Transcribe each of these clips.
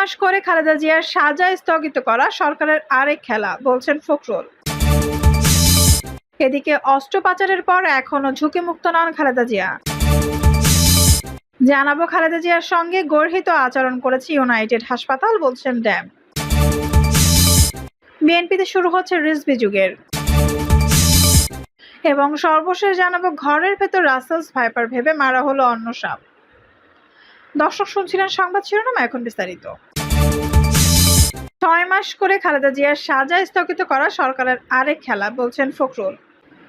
মাস করে খালেদা জিয়ার সাজা স্থগিত করা সরকারের আরেক খেলা, বলছেন ফখরুল। এদিকে অস্ত্র পাচারের পর এখনও ঝুঁকিমুক্ত নন খালেদা জিয়া। জানাব খালেদা জিয়ার সঙ্গে গর্হিত আচরণ করেছে ইউনাইটেড হাসপাতাল, বলছেন ড্যাম। বিএনপিতে শুরু হচ্ছে রিজভি যুগের। এবং সর্বশেষ জানাব ঘরের ভেতর রাসেলস ভাইপার ভেবে মারা হলো অন্য সাপ। দর্শক শুনছিলেন সংবাদ শিরোনাম, এখন বিস্তারিত। ছয় মাস করে খালেদা জিয়ার সাজা স্থগিত করা সরকারের আরেক খেলা, বলছেন ফখরুল।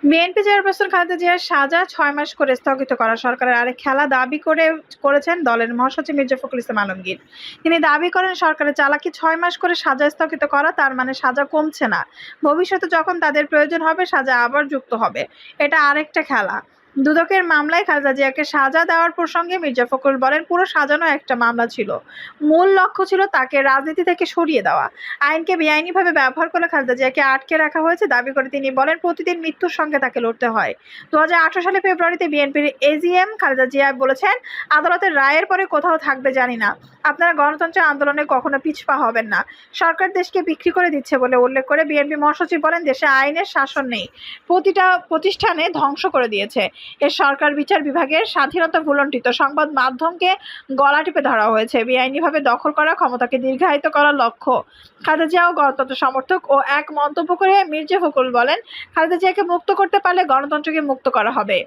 বিএনপি চেয়ারপারসন খালেদা জিয়ার সাজা ছয় মাস করে স্থগিত করা সরকারের আরেক খেলা দাবি করে, করেছেন দলের মহাসচিব মির্জা ফখরুল ইসলাম আলমগীর। তিনি দাবি করেন, সরকারের চালাকি ছয় মাস করে সাজা স্থগিত করা, তার মানে সাজা কমছে না। ভবিষ্যতে যখন তাদের প্রয়োজন হবে, সাজা আবার যুক্ত হবে। এটা আরেকটা খেলা। দুদকের মামলায় খালেদা জিয়াকে সাজা দেওয়ার প্রসঙ্গে মির্জা ফখরুল বলেন, পুরো সাজানো একটা মামলা ছিল। মূল লক্ষ্য ছিল তাকে রাজনীতি থেকে সরিয়ে দেওয়া। আইনকে বেআইনিভাবে ব্যবহার করে খালেদা জিয়াকে আটকে রাখা হয়েছে। দাবি করে তিনি বলেন, প্রতিদিন মৃত্যুর সঙ্গে তাকে লড়তে হয়। দু হাজার আঠেরো সালে ফেব্রুয়ারিতে বিএনপির এজিএম খালেদা জিয়া বলেছেন, আদালতের রায়ের পরে কোথাও থাকবে জানি না। আপনারা গণতন্ত্রের আন্দোলনে কখনো পিছপা হবেন না। সরকার দেশকে বিক্রি করে দিচ্ছে বলে উল্লেখ করে বিএনপি মহাসচিব বলেন, দেশে আইনের শাসন নেই। প্রতিটা প্রতিষ্ঠানে ধ্বংস করে দিয়েছে। এর সরকার বিচার বিভাগের স্বাধীনতা ভুলণ্ঠিত সংবাদ মাধ্যমকে গলা টিপে ধরা হয়েছে। বেআইনিভাবে দখল করা ক্ষমতাকে দীর্ঘায়িত করার লক্ষ্য। খালেদা জিয়াও গণতন্ত্র সমর্থক ও এক মন্তব্য করে মির্জা ফখরুল বলেন, খালেদা জিয়াকে মুক্ত করতে পারলে গণতন্ত্রকে মুক্ত করা হবে।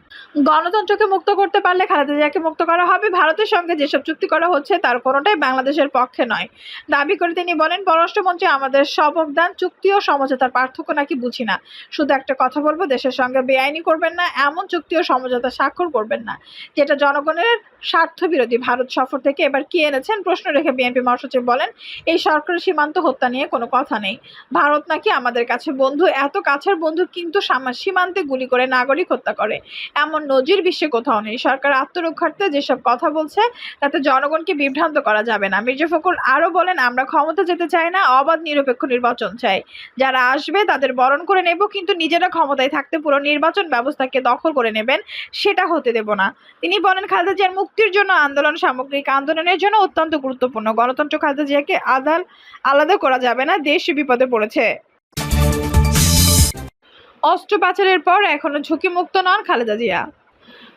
গণতন্ত্রকে মুক্ত করতে পারলে খালেদা জিয়াকে মুক্ত করা হবে ভারতের সঙ্গে যেসব চুক্তি করা হচ্ছে তার কোনোটাই বাংলাদেশের পক্ষে নয়। দাবি করে তিনি বলেন, পররাষ্ট্রমন্ত্রী আমাদের সবকদান চুক্তি ও সমঝোতার পার্থক্য নাকি বুঝি না। শুধু একটা কথা বলব, দেশের সঙ্গে বেআইনি করবেন না, এমন চুক্তি ও সমঝোতা স্বাক্ষর করবেন না। যেটা জনগণের স্বার্থ বিরোধী ভারত সফর থেকে এবার কি এনেছেন প্রশ্ন রেখে বিএনপি মহাসচিব বলেন, এই সরকারি সীমান্ত হত্যা নিয়ে কোনো কথা নেই। ভারত নাকি আমাদের কাছে বন্ধু, এত কাছের বন্ধু কিন্তু সীমান্তে গুলি করে নাগরিক হত্যা করে। এমন নজির বিশ্বে কোথাও নেই। সরকার আত্মরক্ষার্থে যেসব কথা বলছে, তাতে জনগণকে বিভ্রান্ত করা যাবে না। মির্জা ফখরুল আরও বলেন, আমরা ক্ষমতা যেতে চাই না, অবাধ নিরপেক্ষ নির্বাচন চাই। যারা আসবে তাদের বরণ করে নেব, কিন্তু নিজেরা ক্ষমতায় থাকতে পুরো নির্বাচন ব্যবস্থাকে দখল করে নেবেন, সেটা হতে দেব না। তিনি বলেন, খালেদা জিয়ার মুক্তির জন্য আন্দোলন, সামগ্রিক আন্দোলনের জন্য অত্যন্ত গুরুত্বপূর্ণ। গণতন্ত্র খালেদা জিয়াকে আদাল, আলাদা করা যাবে না, দেশ বিপদে পড়েছে। অস্ত্র পাচারের পর এখনও ঝুঁকিমুক্ত নন খালেদা জিয়া।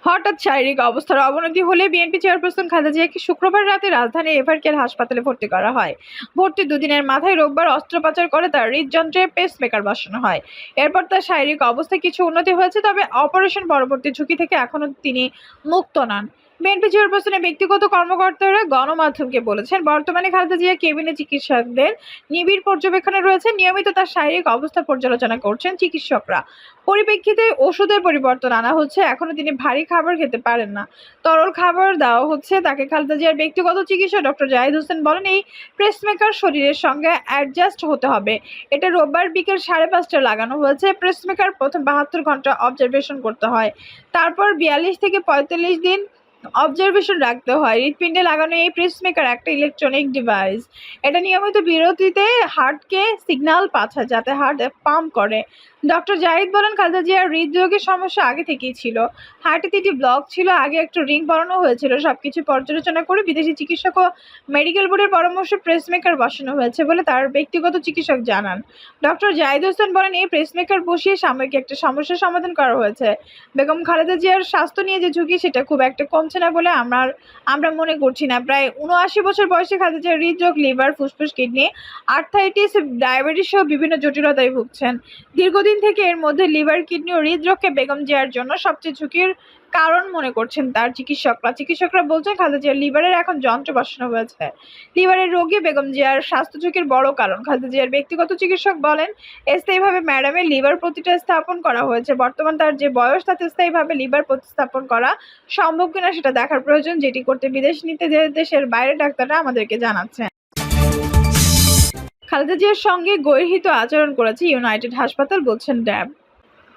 হঠাৎ শারীরিক অবস্থার অবনতি হলে বিএনপি চেয়ারপারসন খালেদা জিয়াকে শুক্রবার রাতে রাজধানীর এভারকেয়ার হাসপাতালে ভর্তি করা হয়। ভর্তি দুদিনের মাথায় রোববার অস্ত্র পাচার করে তার হৃদযন্ত্রে পেসমেকার বসানো হয়। এরপর তার শারীরিক অবস্থায় কিছু উন্নতি হয়েছে, তবে অপারেশন পরবর্তী ঝুঁকি থেকে এখনও তিনি মুক্ত নন। বিএনপি চেয়ারপারসনের ব্যক্তিগত কর্মকর্তারা গণমাধ্যমকে বলেছেন, বর্তমানে খালেদা জিয়া কেবিনে চিকিৎসকদের নিবিড় পর্যবেক্ষণে রয়েছে নিয়মিত তার শারীরিক অবস্থা পর্যালোচনা করছেন চিকিৎসকরা। পরিপ্রেক্ষিতে ওষুধের পরিবর্তন আনা হচ্ছে এখনও তিনি ভারী খাবার খেতে পারেন না। তরল খাবার দেওয়া হচ্ছে, তাকে খালেদা জিয়ার ব্যক্তিগত চিকিৎসক ডক্টর জাহিদ হোসেন বলেন, এই প্রেসমেকার শরীরের সঙ্গে অ্যাডজাস্ট হতে হবে। এটা রোববার বিকেল সাড়ে পাঁচটা লাগানো হয়েছে, প্রেসমেকার প্রথম বাহাত্তর ঘণ্টা অবজারভেশন করতে হয়। তারপর বিয়াল্লিশ থেকে পঁয়তাল্লিশ দিন অবজারভেশন রাখতে হয়। হৃৎপিণ্ডে লাগানো এই প্রেসমেকার একটা ইলেকট্রনিক ডিভাইস এটা নিয়মিত বিরতিতে হার্টকে সিগন্যাল পাঠায়, যাতে হার্ট পাম্প করে। ডক্টর জাহিদ বলেন, খালেদা জিয়ার হৃদরোগের সমস্যা আগে থেকেই ছিল। হার্টে তিনটি ব্লক ছিল, আগে একটু রিং বানানো হয়েছিল। সব কিছু পর্যালোচনা করে বিদেশি চিকিৎসক ও মেডিকেল বোর্ডের পরামর্শে প্রেসমেকার বসানো হয়েছে বলে তার ব্যক্তিগত চিকিৎসক জানান। ডক্টর জাহিদ হোসেন বলেন, এই প্রেসমেকার বসিয়ে সাময়িক একটা সমস্যার সমাধান করা হয়েছে। বেগম খালেদা জিয়ার স্বাস্থ্য নিয়ে যে ঝুঁকি, সেটা খুব একটা কমছে না বলে আমরা আমরা মনে করছি না। প্রায় উনআশি বছর বয়সে খাদিজা হৃদরোগ, লিভার, ফুসফুস, কিডনি আর্থাইটিস ডায়াবেটিস সহ বিভিন্ন জটিলতায় ভুগছেন। দীর্ঘদিন থেকে এর মধ্যে লিভার, কিডনি ও হৃদরোগকে বেগম জিয়ার জন্য সবচেয়ে ঝুঁকির কারণ মনে করছেন তার চিকিৎসকরা। চিকিৎসকরা বলছেন, খালেদা জিয়ার লিভারের এখন যন্ত্র বসানো হয়েছে। লিভারের রোগী বেগম জিয়ার স্বাস্থ্য ঝুঁকির বড় কারণ। খালেদা জিয়ার ব্যক্তিগত চিকিৎসক বলেন, স্থায়ীভাবে ম্যাডামের লিভার প্রতিটা স্থাপন করা হয়েছে। বর্তমান তার যে বয়স, তাতে স্থায়ীভাবে লিভার প্রতিস্থাপন করা সম্ভব কিনা সেটা দেখার প্রয়োজন, যেটি করতে বিদেশ নিতে যে দেশের বাইরে ডাক্তাররা আমাদেরকে জানাচ্ছেন। খালেদা জিয়ার সঙ্গে গর্হিত আচরণ করেছে ইউনাইটেড হাসপাতাল, বলছেন ড্যাব।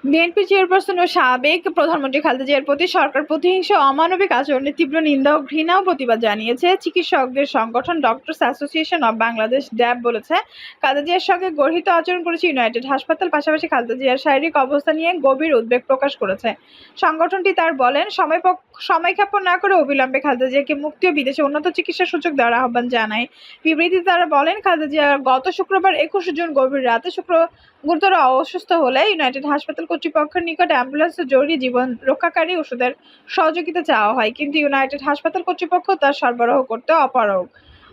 বিএনপি চেয়ারপারসন ও সাবেক প্রধানমন্ত্রী খালেদা জিয়ার প্রতি সরকার প্রতিহিংস অমানবিক আচরণের তীব্র নিন্দা ও ঘৃণা ও প্রতিবাদ জানিয়েছে। চিকিৎসকদের সংগঠন doctors association of Bangladesh, DAB বলেছে, খালেদা জিয়ার সঙ্গে গর্হিত আচরণ করেছে ইউনাইটেড হাসপাতাল, পাশাপাশি খালেদা জিয়ার শারীরিক অবস্থা নিয়ে গভীর উদ্বেগ প্রকাশ করেছে। সংগঠনটি তার বলেন, সময় সময়ক্ষেপণ না করে অবিলম্বে খালেদা জিয়াকে মুক্তি ও বিদেশে উন্নত চিকিৎসার সুযোগ দেওয়ার আহ্বান জানায়। বিবৃতিতে তারা বলেন, খালেদা জিয়া গত শুক্রবার একুশে জুন গভীর রাতে শুক্র গুরুতর অসুস্থ হলে ইউনাইটেড হাসপাতাল কর্তৃপক্ষের নিকট অ্যাম্বুলেন্স ও জরুরি জীবন রক্ষাকারী ওষুধের সহযোগিতা চাওয়া হয়। কিন্তু ইউনাইটেড হাসপাতাল কর্তৃপক্ষ তা সরবরাহ করতে অপারগ।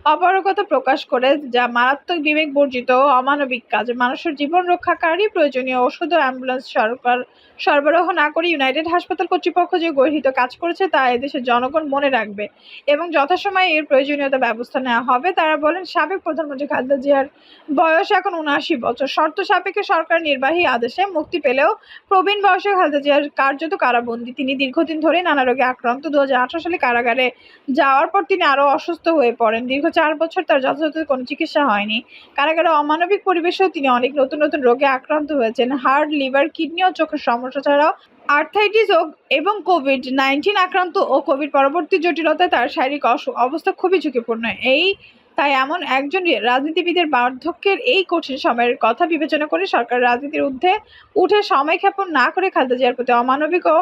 অপারগতা প্রকাশ করে যা মারাত্মক বিবেক বর্জিত অমানবিক কাজ। মানুষের জীবন রক্ষাকারী প্রয়োজনীয় ওষুধ ও অ্যাম্বুলেন্স সরকার সরবরাহ না করে ইউনাইটেড হাসপাতাল কর্তৃপক্ষ যে গর্হিত কাজ করেছে তা এদেশের জনগণ মনে রাখবে এবং যথাসময়ে এর প্রয়োজনীয়তা ব্যবস্থা নেওয়া হবে। তারা বলেন, সাবেক প্রধানমন্ত্রী খালেদা জিয়ার বয়স এখন উনআশি বছর। শর্ত সাপেক্ষে সরকার নির্বাহী আদেশে মুক্তি পেলেও প্রবীণ বয়সে খালেদা জিয়ার কার্যত কারাবন্দী। তিনি দীর্ঘদিন ধরে নানা রোগে আক্রান্ত। দু হাজার আঠারো সালে কারাগারে যাওয়ার পর তিনি আরও অসুস্থ হয়ে পড়েন। দীর্ঘ চার বছর তার যথাযথ কোনো চিকিৎসা হয়নি। কারাগারে অমানবিক পরিবেশেও তিনি অনেক নতুন নতুন রোগে আক্রান্ত হয়েছেন। হার্ট লিভার, কিডনি ও চোখের সমস্যা ছাড়াও আর্থাইটিস এবং কোভিড নাইন্টিন আক্রান্ত ও কোভিড পরবর্তী জটিলতায় তার শারীরিক অবস্থা খুবই ঝুঁকিপূর্ণ। এই তাই এমন একজন রাজনীতিবিদের বার্ধক্যের এই কঠিন সময়ের কথা বিবেচনা করে সরকার রাজনীতির ঊর্ধ্বে উঠে সময় ক্ষেপণ না করে খালেদা জিয়ার প্রতি অমানবিক ও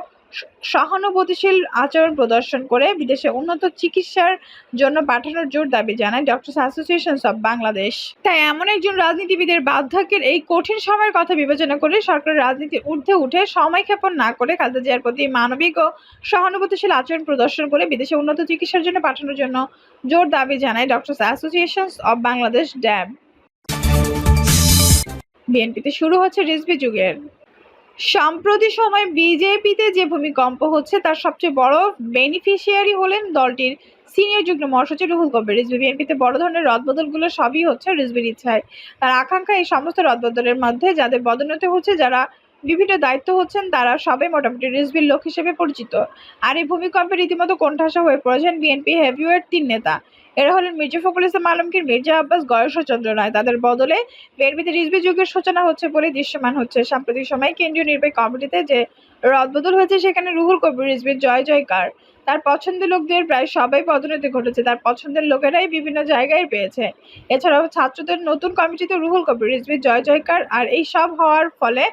সহানুভূতিশীল আচরণ প্রদর্শন করে বিদেশে উন্নত চিকিৎসার জন্য পাঠানোর জোর দাবি জানায় ডক্টরস অ্যাসোসিয়েশন অব বাংলাদেশ। তাই এমন একজন রাজনীতিবিদের বার্ধক্যের এই কঠিন সময়ের কথা বিবেচনা করে সরকার রাজনীতির ঊর্ধ্বে উঠে সময়ক্ষেপণ না করে খালেদা জিয়ার প্রতি মানবিক ও সহানুভূতিশীল আচরণ প্রদর্শন করে বিদেশে উন্নত চিকিৎসার জন্য পাঠানোর জন্য জোর দাবি জানায় doctors association of Bangladesh DAB বিএনপিতে শুরু হচ্ছে রিজভি যুগের। সাম্প্রতিক সময় বিজেপিতে যে ভূমিকম্প হচ্ছে, তার সবচেয়ে বড় বেনিফিশিয়ারি হলেন দলটির সিনিয়র যুগ্ম মহাসচিব রুহুল কবির। রিজবি বিএনপিতে বড় ধরনের রদবদলগুলো সবই হচ্ছে রিজভির ইচ্ছায়। তার আকাঙ্ক্ষা এই সমস্ত রদবদলের মধ্যে যাদের পদোন্নতি হচ্ছে, যারা বিভিন্ন দায়িত্ব হচ্ছেন তারা সবাই মোটামুটি রিজভির লোক হিসেবে পরিচিত। আর এই ভূমিকম্পে রীতিমতো কোণঠাসা হয়ে পড়েছেন বিএনপি হেভিওয়েট তিন নেতা। এরা হলেন মির্জা ফখরুল ইসলাম আলমগীর, মির্জা আব্বাস গয়েশ্বরচন্দ্র রায়। তাদের বদলে বিএনপিতে রিজভি যুগের সূচনা হচ্ছে বলে দৃশ্যমান হচ্ছে। সাম্প্রতিক সময়ে কেন্দ্রীয় নির্বাহী কমিটিতে যে রদবদল হয়েছে, সেখানে রুহুল কবির, রিজভির জয় জয়কার। তার পছন্দের লোকদের প্রায় সবাই পদোন্নতি ঘটেছে। তার পছন্দের লোকেরাই বিভিন্ন জায়গায় পেয়েছে। এছাড়াও ছাত্রদের নতুন কমিটিতে রুহুল কবির, রিজভির জয় জয়কার আর এই সব হওয়ার ফলে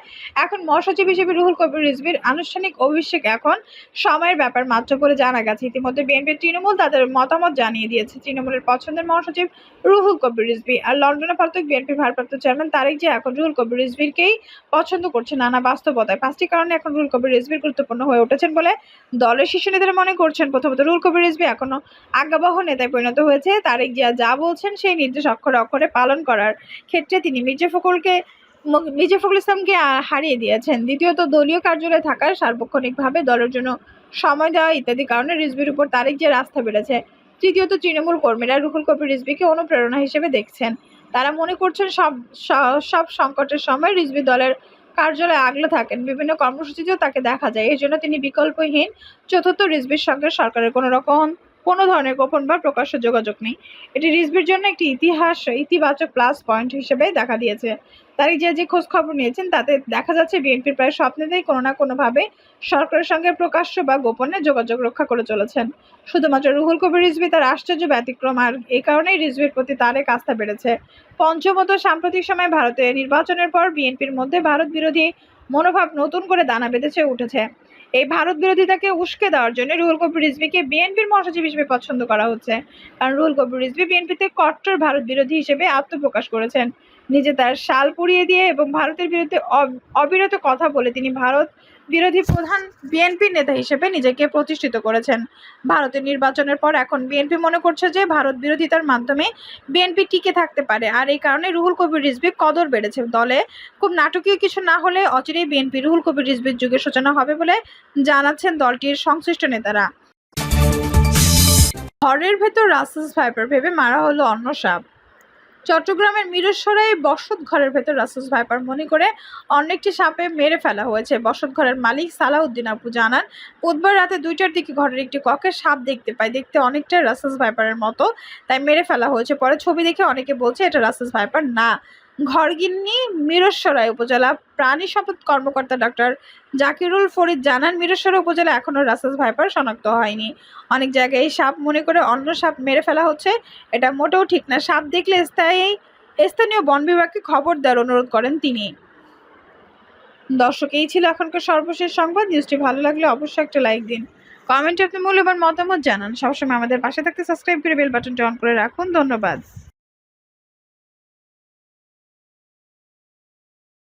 এখন মহাসচিব হিসেবে রুহুল কবির, রিজভির আনুষ্ঠানিক অভিষেক এখন সময়ের ব্যাপার মাত্র বলে জানা গেছে। ইতিমধ্যে বিএনপির তৃণমূল তাদের মতামত জানিয়ে দিয়েছে। তৃণমূলের পছন্দের মহাসচিব রুহুল কবির রিজবি আর লন্ডনে পলাতক বিএনপির ভারপ্রাপ্ত চেয়ারম্যান তারেক যে এখন রুহুল কবির, রিজভিরকেই পছন্দ করছে নানা বাস্তবতায়। পাঁচটি কারণে এখন রুহুল কবির, রিজভির গুরুত্বপূর্ণ হয়ে উঠেছেন বলে দলের শীর্ষ নেতারা মনে করছেন প্রথমত রুহুল কবির রিজভি এখনও আজ্ঞাবহ নেতায় পরিণত হয়েছে। তারেক জিয়া যা বলছেন সেই নির্দেশ অক্ষরে অক্ষরে পালন করার ক্ষেত্রে তিনি মির্জা ফখরুলকে, মির্জা ফখরুল ইসলামকে হারিয়ে দিয়েছেন। দ্বিতীয়ত, দলীয় কার্যালয়ে থাকার সার্বক্ষণিকভাবে দলের জন্য সময় দেওয়া ইত্যাদি কারণে রিজভির উপর তারেক জিয়ার আস্থা বেড়েছে। তৃতীয়ত, তৃণমূল কর্মীরা রুহুল কবির রিজভিকে অনুপ্রেরণা হিসেবে দেখছেন। তারা মনে করছেন সব সব সংকটের সময় রিজভি দলের কার্যালয়ে আগলে থাকেন। বিভিন্ন কর্মসূচিতেও তাকে দেখা যায়। এই জন্য তিনি বিকল্পহীন চতুর্থ রিজভির সঙ্গে সরকারের কোনো রকম কোনো ধরনের গোপন বা প্রকাশ্য যোগাযোগ নেই। এটি রিজভির জন্য একটি ইতিহাস, ইতিবাচক প্লাস পয়েন্ট হিসেবে দেখা দিয়েছে। তারই যে যে খোঁজ খবর নিয়েছেন, তাতে দেখা যাচ্ছে বিএনপির প্রায় সব নেতাই কোনো না কোনোভাবে সরকারের সঙ্গে প্রকাশ্য বা গোপনে যোগাযোগ রক্ষা করে চলেছেন। শুধুমাত্র রুহুল কবির, রিজভি তার আশ্চর্য ব্যতিক্রম, আর এই কারণেই রিজভির প্রতি তারেক আস্থা বেড়েছে। পঞ্চমত সাম্প্রতিক সময়ে ভারতে নির্বাচনের পর বিএনপির মধ্যে ভারত বিরোধী মনোভাব নতুন করে দানা বেঁধেছে, উঠেছে। এই ভারত বিরোধিতাকে উস্কে দেওয়ার জন্য রুহুল কবির রিজভিকে বিএনপির মহাসচিব হিসেবে পছন্দ করা হচ্ছে। কারণ রুহুল কবির রিজভি বিএনপিতে কট্টর ভারত বিরোধী হিসেবে আত্মপ্রকাশ করেছেন। নিজে তার শাল পুড়িয়ে দিয়ে এবং ভারতের বিরুদ্ধে অব- অবিরত কথা বলে তিনি ভারত বিরোধী প্রধান বিএনপি নেতা হিসেবে নিজেকে প্রতিষ্ঠিত করেছেন। ভারতের নির্বাচনের পর এখন বিএনপি মনে করছে যে ভারত বিরোধিতার মাধ্যমে বিএনপি টিকে থাকতে পারে। আর এই কারণে রুহুল কবির রিজভি কদর বেড়েছে। দলে খুব নাটকীয় কিছু না হলে অচিরেই বিএনপি রুহুল কবির রিজভির যুগের সূচনা হবে বলে জানাচ্ছেন দলটির সংশ্লিষ্ট নেতারা। ঘরের ভেতর রাসেস ভাইপার ভেবে মারা হলো অন্য সাপ। চট্টগ্রামের মিরসরাই বসত ঘরের ভেতর রাসুস ভাইপার মনে করে অনেকটি সাপে মেরে ফেলা হয়েছে। বসত ঘরের মালিক সালাউদ্দিন আপু জানান, বুধবার রাতে দুইটার দিকে ঘরের একটি কক্ষে সাপ দেখতে পায় দেখতে অনেকটা রাসুস ভাইপারের মতো, তাই মেরে ফেলা হয়েছে। পরে ছবি দেখে অনেকে বলছে, এটা রাসুস ভাইপার না। ঘরগিন্নি মিরস্বরাই উপজেলা প্রাণী সম্পদ কর্মকর্তা ডক্টর জাকিরুল ফরিদ জানান মিরস্বরা উপজেলা এখনও রাসেস ভাইপার শনাক্ত হয়নি। অনেক জায়গায় সাপ মনে করে অন্য সাপ মেরে ফেলা হচ্ছে, এটা মোটেও ঠিক না। সাপ দেখলে স্থায়ী, স্থানীয় বন বিভাগকে খবর দেওয়ার অনুরোধ করেন তিনি। দর্শক, এই ছিল এখনকার সর্বশেষ সংবাদ। নিউজটি ভালো লাগলে অবশ্যই একটা লাইক দিন। কমেন্টে আপনি মূল্যবান মতামত জানান। সবসময় আমাদের পাশে থাকতে সাবস্ক্রাইব করে বেল বাটনটি অন করে রাখুন। ধন্যবাদ।